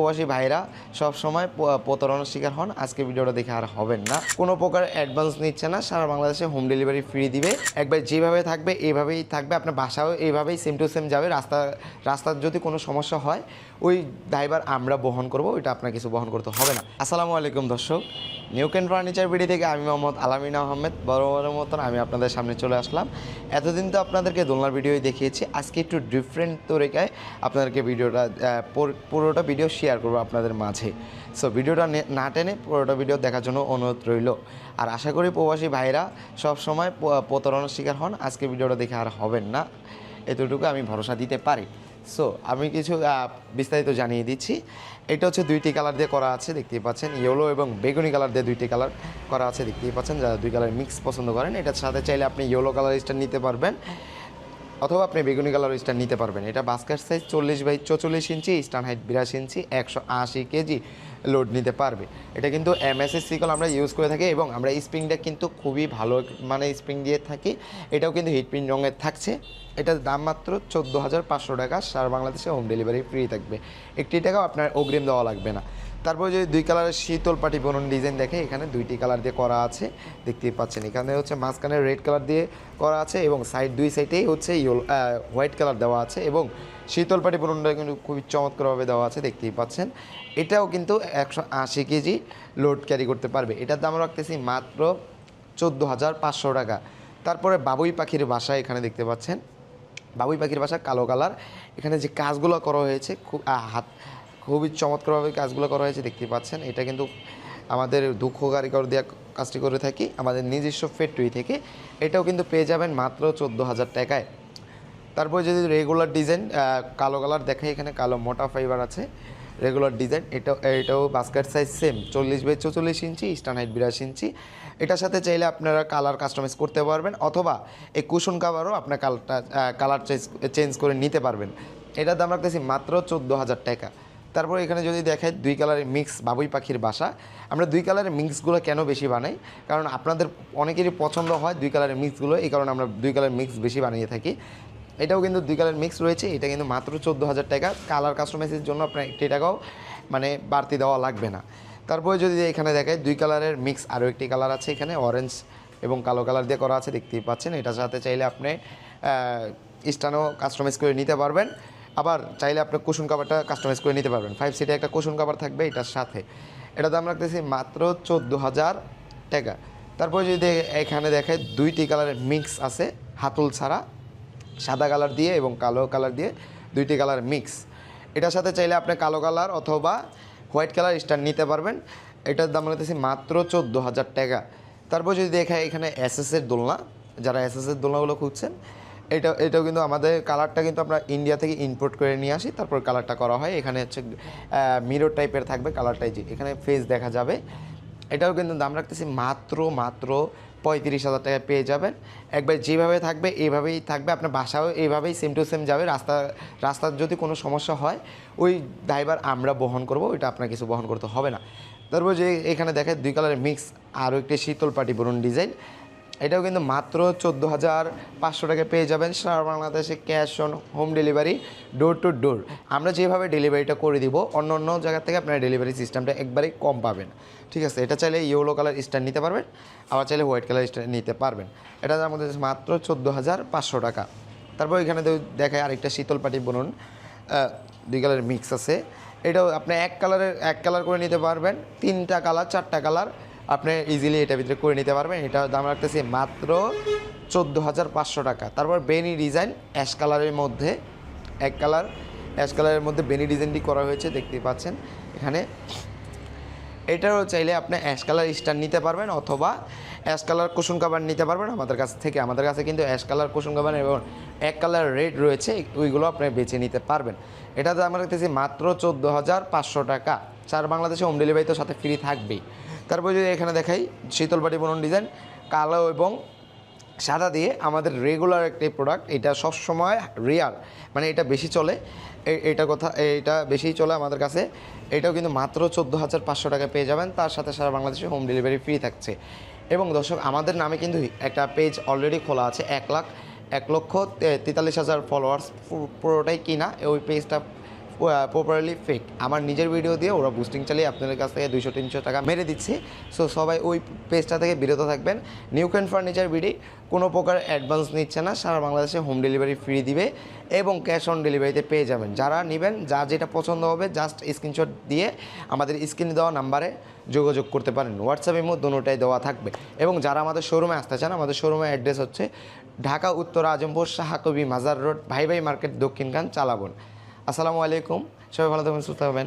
প্রবাসী ভাইরা সব সময় প্রতারণার শিকার হন। আজকে ভিডিওটা দেখে আর হবেন না। কোনো প্রকার অ্যাডভান্স নিচ্ছে না। সারা বাংলাদেশে হোম ডেলিভারি ফ্রি দিবে। একবার যেভাবে থাকবে এইভাবেই থাকবে। আপনার বাসাও এইভাবেই সেম টু সেম যাবে। রাস্তা, রাস্তার যদি কোনো সমস্যা হয়, ওই ড্রাইভার আমরা বহন করব। ওইটা আপনার কিছু বহন করতে হবে না। আসসালামু আলাইকুম দর্শক। নিউ ক্যান ফার্নিচার বিডি থেকে আমি মোহাম্মদ আলামিন আহমেদ। বড় মতন আমি আপনাদের সামনে চলে আসলাম। এতদিন তো আপনাদেরকে দোলনার ভিডিওই দেখিয়েছি। আজকে একটু ডিফারেন্ট তরিকায় আপনাদেরকে ভিডিওটা পুরোটা ভিডিও শেয়ার করব আপনাদের মাঝে। সো ভিডিওটা নে- টেনে পুরোটা ভিডিও দেখার জন্য অনুরোধ রইল। আর আশা করি প্রবাসী ভাইরা সব সময় প্রতারণার শিকার হন। আজকে ভিডিওটা দেখে আর হবেন না। এতটুকু আমি ভরসা দিতে পারি। সো আমি কিছু বিস্তারিত জানিয়ে দিচ্ছি। এটা হচ্ছে দুইটি কালার দিয়ে করা আছে, দেখতেই পাচ্ছেন। ইয়েলো এবং বেগুনি কালার দিয়ে দুইটি কালার করা আছে, দেখতেই পাচ্ছেন। যারা দুই কালার মিক্স পছন্দ করেন, এটার সাথে চাইলে আপনি ইয়েলো কালার স্টার নিতে পারবেন। অথবা আপনি বেগুনি কালার স্টার নিতে পারবেন। এটা বাস্কার সাইজ চল্লিশ বাই চৌচল্লিশ ইঞ্চি স্টান হাইট বিরাশি ইঞ্চি, একশো আশি কেজি। লোড নিতে পারবে। এটা কিন্তু এমএসএস সিকল আমরা ইউজ করে থাকি এবং আমরা স্প্রিংটা কিন্তু খুবই ভালো মানে স্প্রিং দিয়ে থাকি। এটাও কিন্তু হিটপ্রিন্ট রঙের থাকছে। এটার দাম মাত্র চোদ্দ হাজার পাঁচশো টাকা। সারা বাংলাদেশে হোম ডেলিভারি ফ্রি থাকবে। একটি টাকাও আপনার অগ্রিম দেওয়া লাগবে না। তারপর যদি দুই কালারের শীতল পাটি বনুন ডিজাইন দেখে, এখানে দুইটি কালার দিয়ে করা আছে। দেখতেই পাচ্ছেন, এখানে হচ্ছে মাঝখানে রেড কালার দিয়ে করা আছে এবং সাইড দুই সাইডেই হচ্ছে হোয়াইট কালার দেওয়া আছে এবং শীতল পাটি বনুনটা কিন্তু খুবই চমৎকারভাবে দেওয়া আছে, দেখতেই পাচ্ছেন। এটাও কিন্তু একশো আশি কেজি লোড ক্যারি করতে পারবে। এটার দাম রাখতেছি মাত্র চোদ্দ হাজার পাঁচশো টাকা। তারপরে বাবুই পাখির বাসা এখানে দেখতে পাচ্ছেন। বাবুই পাখির বাসা কালো কালার। এখানে যে কাজগুলো করা হয়েছে, খুব হাত, খুবই চমৎকারভাবে কাজগুলো করা হয়েছে, দেখতে পাচ্ছেন। এটা কিন্তু আমাদের দুঃখ কারিগর দিয়ে কাজটি করে থাকি, আমাদের নিজস্ব ফ্যাক্টরি থেকে। এটাও কিন্তু পেয়ে যাবেন মাত্র চোদ্দ হাজার টাকায়। তারপর যদি রেগুলার ডিজাইন কালো কালার দেখে এখানে কালো মোটা ফাইবার আছে। রেগুলার ডিজাইন এটা এটাও বাস্কেট সাইজ সেম চল্লিশ বাই চৌচল্লিশ ইঞ্চি স্টান হাইট বিরাশি ইঞ্চি। এটার সাথে চাইলে আপনারা কালার কাস্টমাইজ করতে পারবেন, অথবা এই কুশন কাভারও আপনার কালারটা কালার চেঞ্জ করে নিতে পারবেন। এটার দাম রাখতেছি মাত্র চোদ্দ হাজার টাকা। তারপর এখানে যদি দেখায় দুই কালারের মিক্স বাবুই পাখির বাসা। আমরা দুই কালারের মিক্সগুলো কেন বেশি বানাই? কারণ আপনাদের অনেকেরই পছন্দ হয় দুই কালারের মিক্সগুলো এই কারণে আমরা দুই কালারের মিক্স বেশি বানিয়ে থাকি। এটাও কিন্তু দুই কালার মিক্স রয়েছে। এটা কিন্তু মাত্র চোদ্দ হাজার টাকা। কালার কাস্টমাইজের জন্য আপনার একটি টাকাও মানে বাড়তি দেওয়া লাগবে না। তারপরে যদি এখানে দেখে দুই কালারের মিক্স আরও একটি কালার আছে এখানে অরেঞ্জ এবং কালো কালার দিয়ে করা আছে, দেখতেই পাচ্ছেন। এটার সাথে চাইলে আপনি স্টানও কাস্টমাইজ করে নিতে পারবেন। আবার চাইলে আপনি কুশন কাভারটা কাস্টমাইজ করে নিতে পারবেন। ফাইভ সিটে একটা কুশন কাভার থাকবে এটার সাথে। এটা দাম রাখতেছি মাত্র চোদ্দ হাজার টাকা। তারপরে যদি এখানে দেখায় দুইটি কালারের মিক্স আছে, হাতুল ছাড়া। সাদা কালার দিয়ে এবং কালো কালার দিয়ে দুইটি কালার মিক্স। এটার সাথে চাইলে আপনি কালো কালার অথবা হোয়াইট কালার স্টার নিতে পারবেন। এটার দাম লাগতেছে মাত্র চোদ্দ হাজার টাকা। তারপর যদি দেখায় এখানে এসএসের দোলনা, যারা এসএসের দোলনাগুলো খুঁজছেন, এটা, এটাও কিন্তু আমাদের কালারটা কিন্তু আমরা ইন্ডিয়া থেকে ইম্পোর্ট করে নিয়ে আসি। তারপর কালারটা করা হয়। এখানে হচ্ছে মিরর টাইপের থাকবে কালারটাই যে। এখানে ফেস দেখা যাবে। এটাও কিন্তু দাম রাখতেছি মাত্র মাত্র পঁয়ত্রিশ হাজার টাকা পেয়ে যাবেন। একবার যেভাবে থাকবে এইভাবেই থাকবে। আপনার বাসাও এইভাবেই সেম টু সেম যাবে। রাস্তা, রাস্তার যদি কোনো সমস্যা হয়, ওই ড্রাইভার আমরা বহন করব। ওইটা আপনার কিছু বহন করতে হবে না। তারপর যে এখানে দেখে দুই কালারের মিক্স আরও একটি শীতল পাটি বরুণ ডিজাইন এটাও কিন্তু মাত্র চোদ্দ হাজার পাঁচশো টাকা পেয়ে যাবেন সারা বাংলাদেশে cash on home delivery door to door আমরা যেভাবে ডেলিভারিটা করে দিব, অন্য অন্য জায়গা থেকে আপনারা ডেলিভারি সিস্টেমটা একবারেই কম পাবেন। ঠিক আছে, এটা চাইলে ইয়েলো কালার স্ট্যান্ড নিতে পারবেন, আবার চাইলে হোয়াইট কালার স্ট্যান্ড নিতে পারবেন। এটা আমাদের মাত্র চোদ্দ হাজার পাঁচশো টাকা। তারপর এখানে দেখায় আরেকটা শীতল পাটি বলুন। দুই কালারের মিক্স আছে। এটাও আপনি এক কালারের এক কালার করে নিতে পারবেন। তিনটা কালার চারটা কালার আপনি ইজিলি এটা ভিতরে করে নিতে পারবেন। এটা দাম রাখতেছি মাত্র চোদ্দ হাজার পাঁচশো টাকা। তারপর বেনি ডিজাইন অ্যাশ কালারের মধ্যে, এক কালার অ্যাশ কালারের মধ্যে বেনি ডিজাইনটি করা হয়েছে দেখতে পাচ্ছেন এখানে। এটারও চাইলে আপনি অ্যাশ কালার স্টার নিতে পারবেন অথবা অ্যাশ কালার কুসুম কাবার নিতে পারবেন। আমাদের কাছ থেকে, আমাদের কাছে কিন্তু অ্যাশ কালার কুসুম কাবার এবং এক কালার রেড রয়েছে, ওইগুলো আপনি বেছে নিতে পারবেন। এটাতে আমরা দেখতেছি মাত্র চোদ্দ হাজার পাঁচশো টাকা। চার বাংলাদেশে হোম ডেলিভারি তো সাথে ফ্রি থাকবেই। তারপর যদি এখানে দেখাই, শীতলবাটি বনন ডিজাইন, কালো এবং সাদা দিয়ে আমাদের রেগুলার একটি প্রোডাক্ট এটা সব সময় রিয়াল মানে এটা বেশি চলে এটা কথা, এটা বেশি চলে আমাদের কাছে। এটাও কিন্তু মাত্র চোদ্দ হাজার পাঁচশো টাকা পেয়ে যাবেন, তার সাথে সারা বাংলাদেশে হোম ডেলিভারি ফ্রি থাকছে। এবং দর্শক, আমাদের নামে কিন্তু একটা পেজ অলরেডি খোলা আছে, এক লাখ, এক লক্ষ তেতাল্লিশ হাজার ফলোয়ার্স পুরোটাই কিনা, ওই পেজটা প্রপারলি ফেক আমার নিজের ভিডিও দিয়ে ওরা বুস্টিং চালিয়ে আপনাদের কাছ থেকে দুইশো, তিনশো টাকা মেরে দিচ্ছে। সো সবাই ওই পেজটা থেকে বিরত থাকবেন। নিউ ক্যান ফার্নিচার বিডি কোনো প্রকার অ্যাডভান্স নিচ্ছে না। সারা বাংলাদেশে হোম ডেলিভারি ফ্রি দিবে এবং ক্যাশ অন ডেলিভারিতে পেয়ে যাবেন। যারা নেবেন, যা যেটা পছন্দ হবে জাস্ট স্ক্রিনশট দিয়ে আমাদের স্ক্রিনে দেওয়া নাম্বারে যোগাযোগ করতে পারেন। হোয়াটসঅ্যাপের মধ্যে দুটোটাই দেওয়া থাকবে। এবং যারা আমাদের শোরুমে আসতে চান, আমাদের শোরুমের অ্যাড্রেস হচ্ছে ঢাকা, উত্তর, আজমপুর, শাহাকবি, মাজার রোড ভাই ভাই মার্কেট দক্ষিণখান চালাবন। আসসালামু আলাইকুম। সবাই ভালো থাকবেন সুস্থ হবেন